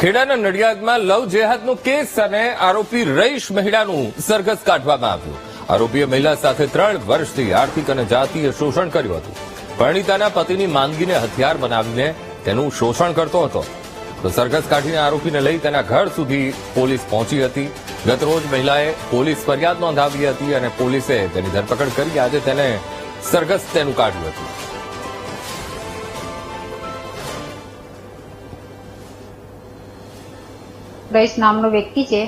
ખેડાના નડિયાદમાં લવ જેહાદનો case અને આરોપી રઈશ મહિલાનું સરઘસ કાઢવામાં આવ્યું. આરોપીએ મહિલા સાથે ત્રણ વર્ષથી આર્થિક અને જાતીય શોષણ કર્યું હતું. પરણિતાના પતિની માંદગીને હથિયાર બનાવીને તેનું શોષણ કરતો હતો. તો સરઘસ કાઢીને આરોપીને લઈ તેના ઘર સુધી પોલીસ પહોંચી હતી. ગતરોજ મહિલાએ પોલીસ ફરિયાદ નોંધાવી હતી અને પોલીસે તેની ધરપકડ કરી. આજે તેને સરઘસ તેનું કાઢ્યું હતું. રઈસ નામનો વ્યક્તિ છે,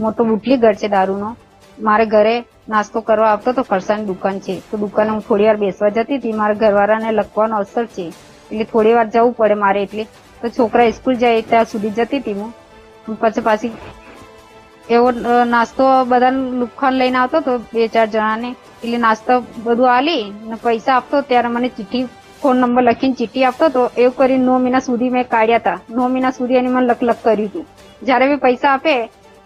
મોટો બુટલી ઘર છે દારૂનો. મારે ઘરે નાસ્તો કરવા આવતો તો ફરસાણની દુકાન છે. તો દુકાને હું થોડી વાર બેસવા જતી હતી. મારા ઘરવાળાને લખવાનો અસર છે. એટલે થોડી વાર જવું પડે મારે એટલે. તો છોકરા સ્કૂલ જાય ત્યાં સુધી જતી હતી હું. હું પછી પાછી એવો નાસ્તો બધા લુખાન લઈને આવતો તો બે ચાર જણાને. એટલે નાસ્તો બધું આલી ને પૈસા આપતો. ત્યારે મને ચિઠ્ઠી ફોન નંબર લખીને ચીઠી આપતો હતો એવું કરીને નવ મહિના સુધી મેં કાઢ્યા હતા નવ મહિના સુધી એની મને લખ લખ કર્યું હતું જયારે બી પૈસા આપે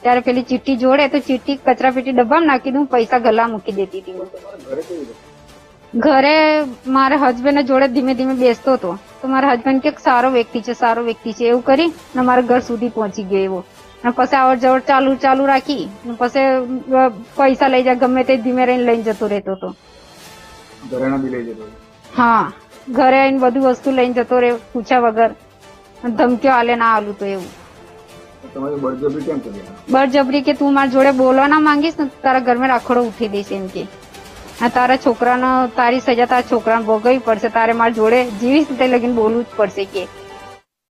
ત્યારે પેલી ચીઠી જોડે તો ચિઠ્ઠી કચરા પેટી ડબ્બામાં નાખી દઉં પૈસા ગલા મૂકી દેતી હતી. ઘરે મારા હસબન્ડ જોડે ધીમે ધીમે બેસતો હતો તો મારા હસબન્ડ કે સારો વ્યક્તિ છે સારો વ્યક્તિ છે એવું કરી ને મારા ઘર સુધી પહોંચી ગયો એવો. અને પછી આવડ જવડ ચાલુ ચાલુ રાખી પછી પૈસા લઈ જાય ગમે તે ધીમે રહીને લઈને જતો રહેતો હતો ઘરેણા બી લઈ જતો હા. ઘરે આવીને બધું વસ્તુ લઈને જતો રહે પૂછ્યા વગર. ધમક્યો આલે ના આલું તો એવું. બળજબરી કેમ કરી બળજબરી કે તું મારા જોડે બોલવા ના માંગીશ ને તારા ઘરમાં રાખડો ઉઠી દઈશ એમ કે. તારા છોકરાનો તારી સજા તારા છોકરાને ભોગવવી પડશે તારે મારા જોડે જીવીશ તે લગીને બોલવું જ પડશે કે.